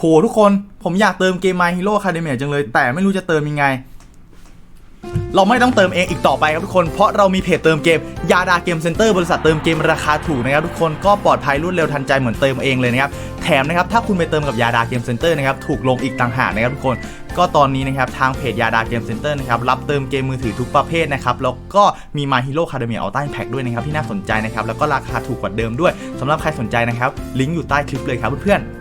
โหทุกคนผมอยากเติมเกม My Hero Academia จังเลย แต่ไม่รู้จะเติมยังไง เราไม่ต้องเติมเองอีกต่อไปครับทุกคน เพราะเรามีเพจเติมเกม ยาดาเกมเซ็นเตอร์บริษัทเติมเกมราคาถูกนะครับทุกคนก็ปลอดภัยรวดเร็วทันใจเหมือนเติมเองเลยนะครับแถมนะครับถ้าคุณไปเติมกับยาดาเกมเซ็นเตอร์นะครับถูกลงอีกต่างหากนะครับทุกคนก็ตอนนี้นะครับทางเพจยาดาเกมเซ็นเตอร์นะครับรับเติมเกมมือถือทุกประเภทนะครับแล้วก็มี My Hero Academia Ultra Impact ด้วยนะครับที่น่าสนใจนะครับแล้วก็ราคาถูกกว่าเดิมด้วยสำหรับใครสนใจนะครับลิงก์อยู่ใต้คลิปเลยครับเพื่อนๆ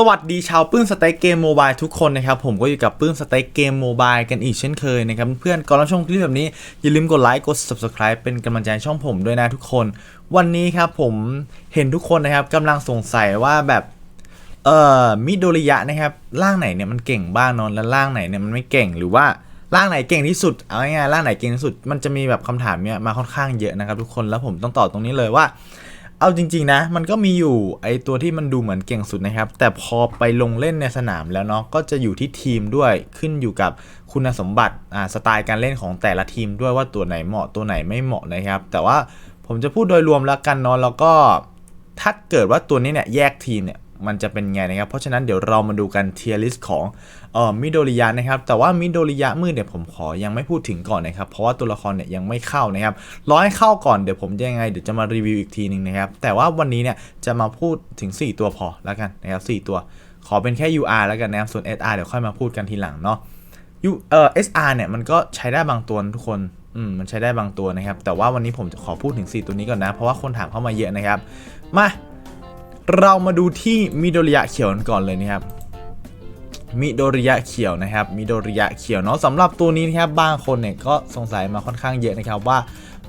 สวัสดีชาวปื้มสเต็กเกมโมบายทุกคนนะครับ ผมก็อยู่กับปื้มสเต็กเกมโมบายกันอีกเช่นเคยนะครับ เพื่อนก่อนรับชมคลิปแบบนี้ อย่าลืมกดไลค์กด subscribe เป็นกำลังใจช่องผมด้วยนะทุกคน วันนี้ครับผมเห็นทุกคนนะครับกำลังสงสัยว่าแบบเอ่อมิโดริยะนะครับร่างไหนเนี่ยมันเก่งบ้างนอนแล้วร่างไหนเนี่ยมันไม่เก่งหรือว่าร่างไหนเก่งที่สุดเอาง่ายๆร่างไหนเก่งที่สุด มันจะมีแบบคำถามเนี่ยมาค่อนข้างเยอะนะครับทุกคนแล้วผมต้องตอบตรงนี้เลยว่า เอาจริง ๆ นะ มันก็มีอยู่ไอตัวที่มันดูเหมือนเก่งสุดนะครับ แต่พอไปลงเล่นในสนามแล้วเนาะก็จะอยู่ที่ทีมด้วยขึ้นอยู่กับคุณสมบัติอ่าสไตล์การเล่นของแต่ละทีมด้วยว่าตัวไหนเหมาะตัวไหนไม่เหมาะนะครับ แต่ว่าผมจะพูดโดยรวมแล้วกันเนาะแล้วก็ถ้าเกิดว่าตัวนี้เนี่ยแยกทีมเนี่ย มันจะเป็นไงนะครับ เพราะฉะนั้นเดี๋ยวเรามาดูกันเทียร์ลิสของเอ่อมิโดริยะนะครับ แต่ว่ามิโดริยะมืดเนี่ยผมขอยังไม่พูดถึงก่อนนะครับ เพราะว่าตัวละครเนี่ยยังไม่เข้านะครับรอให้เข้าก่อนเดี๋ยวผมจะยังไงเดี๋ยวจะมารีวิวอีกทีหนึ่งนะครับ แต่ว่าวันนี้เนี่ยจะมาพูดถึง 4 ตัวพอแล้วกันนะครับ4ตัว ขอเป็นแค่ UR แล้วกันนะครับส่วน SR เดี๋ยวค่อยมาพูดกันทีหลังเนาะ U เอ่อ SR เนี่ยมันก็ใช้ได้บางตัวทุกคนอืมมันใช้ได้บางตัวนะครับ แต่ว่าวันนี้ผมจะขอพูดถึง 4 ตัวนี้ก่อนนะ เพราะว่าคนถามเข้ามาเยอะนะครับ มา เรามาดูที่มิโดริยะเขียวกันก่อนเลยนะครับมิโดริยะเขียวนะครับมิโดริยะเขียวเนาะสำหรับตัวนี้นะครับบางคนเนี่ยก็สงสัยมาค่อนข้างเยอะนะครับว่า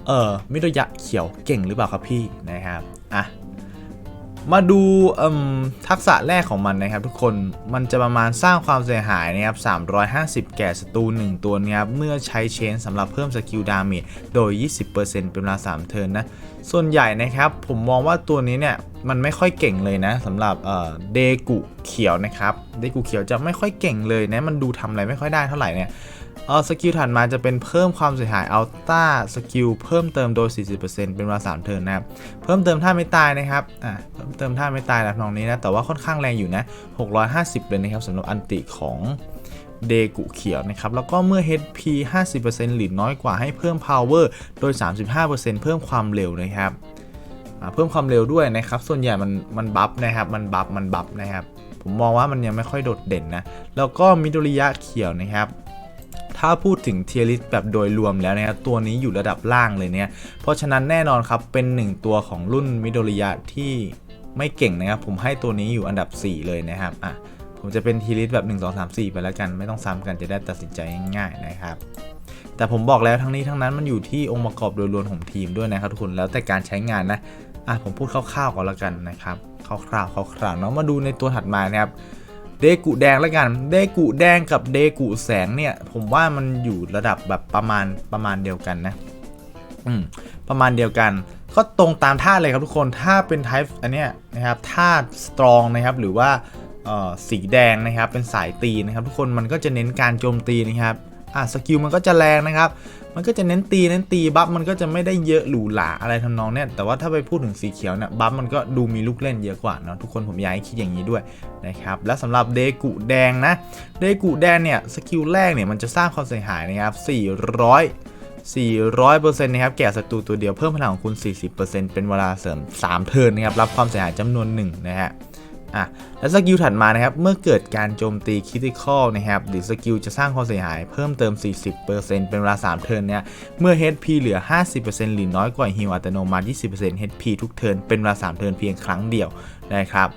เออมิโดริยะเขียวเก่งหรือเปล่าครับพี่นะครับอะ มาดูทักษะแรกของมันนะครับ ทุกคนมันจะประมาณสร้างความเสียหายนะครับ 350 แก่ศัตรู1ตัวนะครับเมื่อใช้เชนสำหรับเพิ่มสกิลดาเมจโดย 20%เป็นเวลา3เทิร์นนะ ส่วนใหญ่นะครับผมมองว่าตัวนี้เนี่ยมันไม่ค่อยเก่งเลยนะสำหรับเอ่อเดกุเขียวนะครับ เดกุเขียวจะไม่ค่อยเก่งเลยนะมันดูทำอะไรไม่ค่อยได้เท่าไหร่เนี่ย เออสกิลถัดมาจะเป็นเพิ่มความเสียหายอัลต้าสกิลเพิ่มเติมโดย 40%เป็นเวลา3เทิร์นนะครับ เพิ่มเติมท่าไม่ตายนะครับอ่าเพิ่มเติมท่าไม่ตายนะน้องนี้นะ แต่ว่าค่อนข้างแรงอยู่นะ 650 เลยนะครับสำหรับอันติของเดกุเขียวนะครับ แล้วก็เมื่อ HP 50%หรือน้อยกว่าให้เพิ่ม power โดย 35%เพิ่มความเร็วนะครับเพิ่มความเร็วด้วยนะครับ ส่วนใหญ่มันมันบัฟนะครับ มันบัฟมันบัฟนะครับ ผมมองว่ามันยังไม่ค่อยโดดเด่นนะ แล้วก็มิโดริยะเขียวนะครับ ถ้าพูดถึงเทียริสแบบโดยรวมแล้วนะครับตัวนี้อยู่ระดับล่างเลยเนี่ยเพราะฉะนั้นแน่นอนครับเป็นหนึ่งตัวของรุ่นมิโดริยะที่ไม่เก่งนะครับ ผมให้ตัวนี้อยู่อันดับ 4 เลยนะครับอะผมจะเป็นทีลิสแบบ 1 2 3 4 ไปแล้วกัน ไม่ต้องซ้ำกันจะได้ตัดสินใจง่ายๆนะครับ แต่ผมบอกแล้วทั้งนี้ทั้งนั้นมันอยู่ที่องค์ประกอบโดยรวมของทีมด้วยนะครับทุกคนแล้วแต่การใช้งานนะอะผมพูดคร่าวๆก่อนแล้วกันนะครับคร่าวๆคร่าวๆเนาะมาดูในตัวถัดมานะครับ เดกุแดงแล้วกัน เดกุแดงกับเดกุแสงเนี่ย ผมว่ามันอยู่ระดับแบบประมาณประมาณเดียวกันนะ อืม ประมาณเดียวกัน ก็ตรงตามท่าเลยครับทุกคน ถ้าเป็น type อันเนี้ยนะครับท่า strong นะครับ หรือว่าเอ่อสีแดงนะครับ เป็นสายตีนะครับ ทุกคนมันก็จะเน้นการโจมตีนะครับ อะสกิลมันก็จะแรงนะครับ มันก็จะเน้นตีเน้นตีบัฟมันก็จะไม่ได้เยอะหรูหราอะไรทำนองเนี่ยแต่ว่าถ้าไปพูดถึงสีเขียวเนี่ยบัฟมันก็ดูมีลูกเล่นเยอะกว่าเนาะทุกคนผมอยากให้คิดอย่างนี้ด้วยนะครับและสำหรับเดกุแดงนะเดกุแดงเนี่ยสกิลแรกเนี่ยมันจะสร้างความเสียหายนะครับ400 400%นะครับ แก่ศัตรูตัวเดียวเพิ่มพลังของคุณ 40%เป็นเวลาเสริม 3 เทิร์นนะครับ รับความเสียหายจำนวน 1 นะฮะ อะและสกิลถัดมานะครับ เมื่อเกิดการโจมตีคริติคอลนะครับหรือสกิลจะสร้างความเสียหายเพิ่มเติม 40%เป็นเวลา 3 เทิร์นเนี่ย เมื่อ HP เหลือ 50%หรือน้อยกว่าฮิวอัตโนมัติ 20% HP ทุกเทิร์นเป็นเวลา 3 เทิร์นเพียงครั้งเดียวนะครับ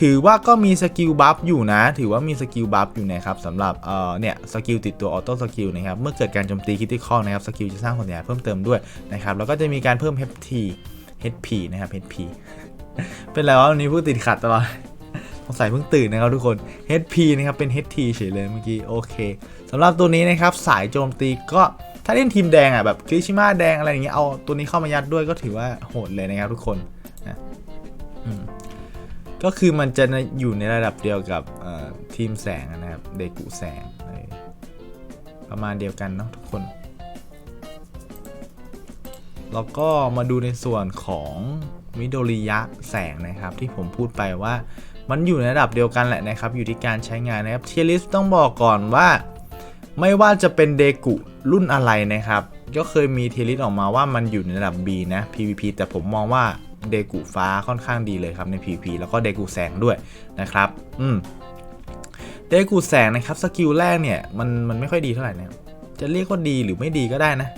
ถือว่าก็มีสกิลบัฟอยู่นะ ถือว่ามีสกิลบัฟอยู่นะครับสำหรับเอ่อเนี่ยสกิลติดตัวออโต้สกิลนะครับ เมื่อเกิดการโจมตีคริติคอลนะครับสกิลจะสร้างความเสียหายเพิ่มเติมด้วยนะครับ แล้วก็จะมีการเพิ่ม HP HP นะครับ HP เป็นไรวะวันนี้พูดติดขัดตลอดสงสัยเพิ่งตื่นนะครับทุกคน HP นะครับเป็น HT เฉยเลยเมื่อกี้โอเคสำหรับตัวนี้นะครับสายโจมตีก็ถ้าเล่นทีมแดงอะแบบคริชิมาแดงอะไรอย่างเงี้ยเอาตัวนี้เข้ามายัดด้วยก็ถือว่าโหดเลยนะครับทุกคนนะก็คือมันจะอยู่ในระดับเดียวกับทีมแสงนะครับเดกุแสงประมาณเดียวกันเนาะทุกคนแล้วก็มาดูในส่วนของ มิโดริยะแสงนะครับ ที่ผมพูดไปว่ามันอยู่ในระดับเดียวกันแหละนะครับ อยู่ที่การใช้งานนะครับเทียริสต้องบอกก่อนว่า ไม่ว่าจะเป็นเดกุรุ่นอะไรนะครับ ก็เคยมีเทลิสออกมาว่ามันอยู่ในระดับ B นะ PVP แต่ผมมองว่าเดกุฟ้าค่อนข้างดีเลยครับใน PVP แล้วก็เดกุแสงด้วยนะครับ อืมเดกูแสงนะครับสกิลแรกเนี่ยมันมันไม่ค่อยดีเท่าไหร่นะจะเรียกว่าดีหรือไม่ดีก็ได้นะ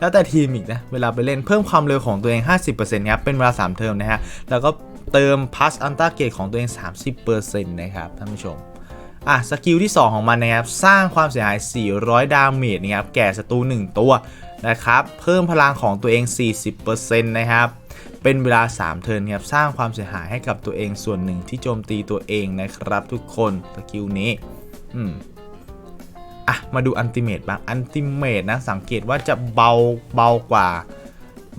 แล้วแต่ทีมอีกนะ เวลาไปเล่นเพิ่มความเร็วของตัวเอง 50%ครับ เป็นเวลา 3 เทอมนะฮะ แล้วก็เติมพัสอันต a เกตของตัวเอง 30%นะครับท่านผู้ชมอะสกิลที่ 2 ของมันนะครับ สร้างความเสียหาย 400 ดาเมจนะครับ แก่ศัตรู 1 ตัวนะครับ เพิ่มพลังของตัวเอง 40%นะครับ เป็นเวลา 3 เทิร์นครับ สร้างความเสียหายให้กับตัวเองส่วนหนึ่งที่โจมตีตัวเองนะครับทุกคน สกิลนี้ อืม อะมาดูอันติเมตบ้างอันติเมตนะสังเกตว่าจะเบาเบากว่า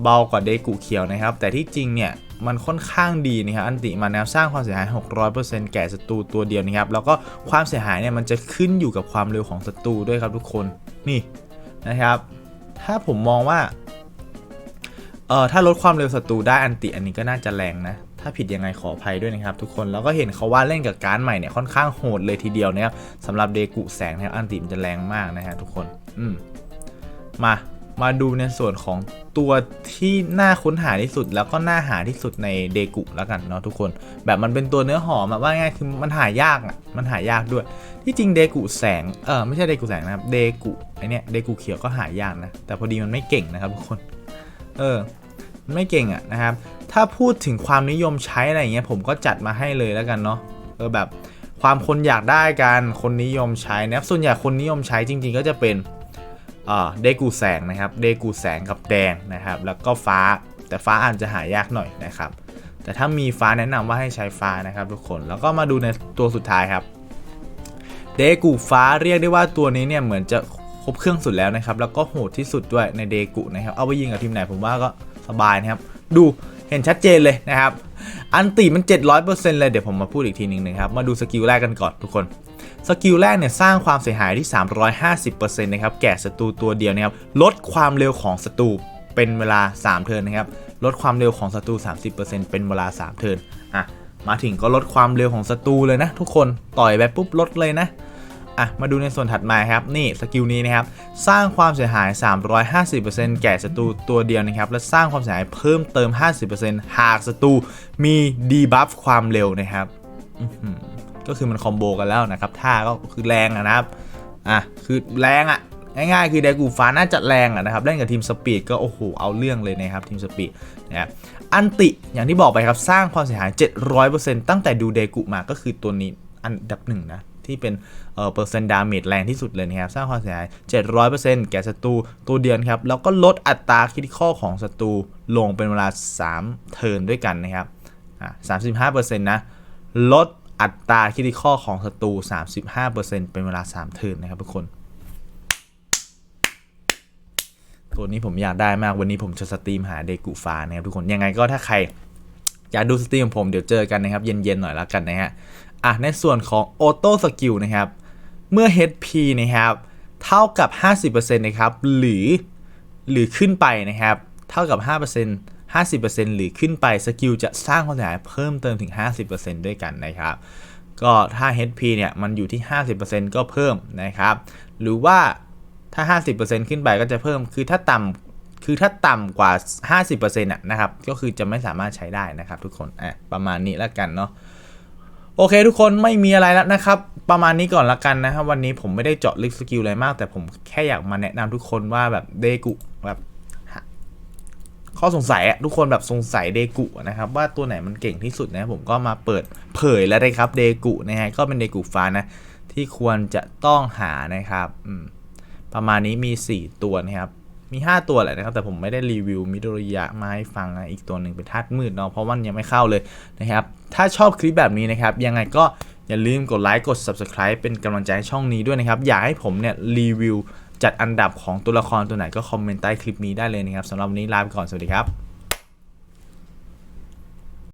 เบากว่าเดกุเขียวนะครับ แต่ที่จริงเนี่ยมันค่อนข้างดีนะครับอันติมันนะครับสร้างความเสียหาย 600%แก่ศัตรูตัวเดียวนะครับ แล้วก็ความเสียหายเนี่ยมันจะขึ้นอยู่กับความเร็วของศัตรูด้วยครับทุกคนนี่นะครับ ถ้าผมมองว่าเอ่อถ้าลดความเร็วศัตรูได้อันติอันนี้ก็น่าจะแรงนะ ถ้าผิดยังไงขออภัยด้วยนะครับทุกคนแล้วก็เห็นเขาว่าเล่นกับการ์ดใหม่เนี่ยค่อนข้างโหดเลยทีเดียวนะครับสำหรับเดกุแสงนะครับอันติมันจะแรงมากนะฮะทุกคนอืมมามาดูในส่วนของตัวที่น่าค้นหาที่สุด แล้วก็น่าหาที่สุดในเดกุแล้วกันเนาะทุกคน แบบมันเป็นตัวเนื้อหอมอะว่าง่ายคือมันหายากอะมันหายากด้วย ที่จริงเดกุแสงเออไม่ใช่เดกุแสงนะครับเดกุไอเนี้ยเดกุเขียวก็หายากนะแต่พอดีมันไม่เก่งนะครับทุกคน เออไม่เก่งอะนะครับ ถ้าพูดถึงความนิยมใช้อะไรอย่างเงี้ยผมก็จัดมาให้เลยแล้วกันเนาะเออแบบความคนอยากได้กันคนนิยมใช้นะครับส่วนใหญ่คนนิยมใช้จริง ๆ ก็จะเป็นอ่าเดกูแสงนะครับเดกูแสงกับแดงนะครับแล้วก็ฟ้าแต่ฟ้าอาจจะหายากหน่อยนะครับ แต่ถ้ามีฟ้าแนะนำว่าให้ใช้ฟ้านะครับทุกคนแล้วก็มาดูในตัวสุดท้ายครับเดกูฟ้าเรียกได้ว่าตัวนี้เนี่ยเหมือนจะครบเครื่องสุดแล้วนะครับ แล้วก็โหดที่สุดด้วยในเดกูนะครับ เอาไปยิงกับทีมไหนผมว่าก็สบายนะครับ ดู เห็นชัดเจนเลยนะครับ อันติมัน 700%เลยเดี๋ยวผมมาพูดอีกทีหนึ่งนะครับ มาดูสกิลแรกกันก่อนทุกคนสกิลแรกเนี่ยสร้างความเสียหายที่ 350%นะครับแก่ศัตรูตัวเดียวนะครับลดความเร็วของศัตรูเป็นเวลา 3 เทิร์นนะครับลดความเร็วของศัตรู 30%เป็นเวลา 3 เทิร์นอะมาถึงก็ลดความเร็วของศัตรูเลยนะ ทุกคนต่อยไปปุ๊บลดเลยนะ อะมาดูในส่วนถัดมาครับนี่สกิลนี้นะครับสร้างความเสียหาย 350%แก่ศัตรูตัวเดียวนะครับและสร้างความเสียหายเพิ่มเติม 50%หากศัตรูมีดีบัฟความเร็วนะครับก็คือมันคอมโบกันแล้วนะครับท่าก็คือแรงนะครับอะคือแรงอะง่ายๆ คือเดกูฟ้าน่าจะแรงอะนะครับเล่นกับทีมสปีดก็โอ้โหเอาเรื่องเลยนะครับทีมสปีดนะครับอันติอย่างที่บอกไปครับสร้างความเสียหาย 700%ตั้งแต่ดูเดกุมาก็คือตัวนี้อันดับหนึ่งนะ ที่เป็นเปอร์เซ็นต์ดาเมจแรงที่สุดเลยนะครับ สร้างความเสียหาย 700%แก่ศัตรูตัวเดียวครับ แล้วก็ลดอัตราคิดข้อของศัตรูลงเป็นเวลา 3 เทิร์นด้วยกันนะครับ35%นะลดอัตราคิดข้อของศัตรู 35%เป็นเวลา 3 เทิร์นนะครับทุกคนตัวนี้ผมอยากได้มากวันนี้ผมจะสตรีมหาเดกุฟานะครับทุกคนยังไงก็ถ้าใครอยากดูสตรีมของผมเดี๋ยวเจอกันนะครับ เย็นๆหน่อยแล้วกันนะฮะ อะในส่วนของออโต้สกิลนะครับ เมื่อ HP นะครับ เท่ากับ 50%นะครับ หรือ หรือขึ้นไปนะครับ เท่ากับ 5% 50%หรือขึ้นไปสกิลจะสร้างความเสียหายเพิ่มเติมถึง 50%ด้วยกันนะครับ ก็ถ้า HP เนี่ย มันอยู่ที่ 50%ก็เพิ่มนะครับ หรือว่าถ้า 50%ขึ้นไปก็จะเพิ่ม คือถ้าต่ำคือถ้าต่ำกว่า 50%อะนะครับ ก็คือจะไม่สามารถใช้ได้นะครับทุกคนอะประมาณนี้แล้วกันเนาะ โอเคทุกคนไม่มีอะไรแล้วนะครับ ประมาณนี้ก่อนละกันนะครับ วันนี้ผมไม่ได้เจาะลึกสกิลอะไรมาก แต่ผมแค่อยากมาแนะนำทุกคนว่าแบบเดกุแบบข้อสงสัยอะทุกคนแบบสงสัยเดกุนะครับ ว่าตัวไหนมันเก่งที่สุดนะผมก็มาเปิดเผยแล้วนะครับเดกุนะฮะก็เป็นเดกุฟ้านะที่ควรจะต้องหานะครับประมาณนี้มี 4 ตัวนะครับ มี 5 ตัวแหละนะครับ แต่ผมไม่ได้รีวิวมิโดริยะมาให้ฟังนะอีกตัวหนึ่งเป็นธาตุมืดเนาะเพราะมันยังไม่เข้าเลยนะครับ ถ้าชอบคลิปแบบนี้นะครับ ยังไงก็อย่าลืมกดไลค์กด Subscribe เป็นกำลังใจให้ช่องนี้ด้วยนะครับ อยากให้ผมเนี่ยรีวิวจัดอันดับของตัวละครตัวไหนก็คอมเมนต์ใต้คลิปนี้ได้เลยนะครับสำหรับวันนี้ลาไปก่อนสวัสดีครับ